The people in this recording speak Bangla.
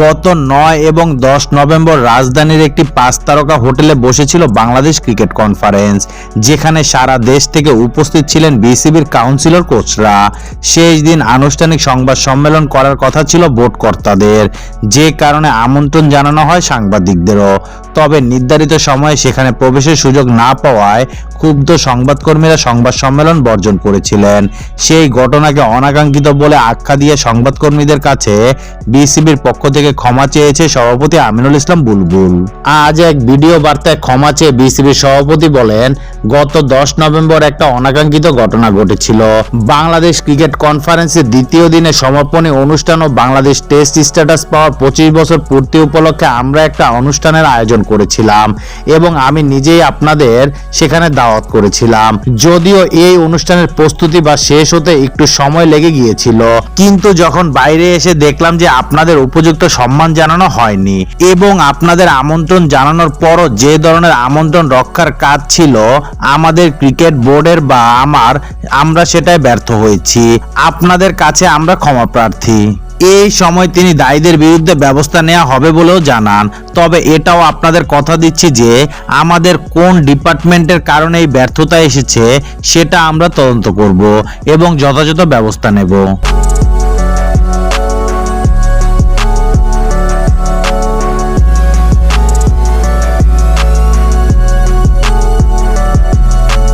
গত নয় এবং দশ নভেম্বর রাজধানীর একটি পাঁচ তারকা হোটেলে বসেছিল বাংলাদেশ ক্রিকেট কনফারেন্স, যেখানে সারা দেশ থেকে উপস্থিত ছিলেন বিসিবির কাউন্সিলর কোচরা। শেষ দিন আনুষ্ঠানিক সংবাদ সম্মেলন করার কথা ছিল বোর্ড কর্তাদের। যে কারণে আমন্ত্রণ জানানো হয় সাংবাদিকদেরও। তবে নির্ধারিত সময়ে সেখানে প্রবেশের সুযোগ না পাওয়ায় ক্ষুব্ধ সংবাদকর্মীরা সংবাদ সম্মেলন বর্জন করেছিলেন। সেই ঘটনাকে অনাকাঙ্ক্ষিত বলে আখ্যা দিয়ে সংবাদকর্মীদের কাছে বিসিবির পক্ষ থেকে ক্ষমা চেয়েছে সভাপতি আমিনুল ইসলাম বুলবুল। আজ এক ভিডিও বার্তায় ক্ষমা চেয়ে বিসিবির সভাপতি বলেন, গত দশ নভেম্বর একটা অনাকাঙ্ক্ষিত ঘটনা ঘটেছিল। বাংলাদেশ ক্রিকেট কনফারেন্সের দ্বিতীয় দিনে সমাপনী অনুষ্ঠান ও বাংলাদেশ টেস্ট স্ট্যাটাস পাওয়ার পঁচিশ বছর পূর্তি উপলক্ষে আমরা একটা অনুষ্ঠানের আয়োজন করেছিলাম এবং আমি নিজেই আপনাদের সেখানে দাওয়াত করেছিলাম। যদিও এই অনুষ্ঠানের প্রস্তুতি বা শেষ হতে একটু সময় লেগে গিয়েছিল। কিন্তু যখন বাইরে এসে দেখলাম যে আপনাদের উপযুক্ত সম্মান জানানো হয়নি এবং আপনাদের আমন্ত্রণ জানানোর পরও যে ধরনের আমন্ত্রণ রক্ষার কাজ ছিল, আমাদের ক্রিকেট বোর্ডের বা আমার, আমরা সেটাই ব্যর্থ হয়েছি। আপনাদের কাছে আমরা ক্ষমা প্রার্থী। এই সময় তিনি দায়ীদের বিরুদ্ধে ব্যবস্থা নেওয়া হবে বলেও জানান। তবে এটাও আপনাদের কথা দিচ্ছি যে, আমাদের কোন ডিপার্টমেন্টের কারণে এই ব্যর্থতা এসেছে, সেটা আমরা তদন্ত করব এবং যথাযথ ব্যবস্থা নেব।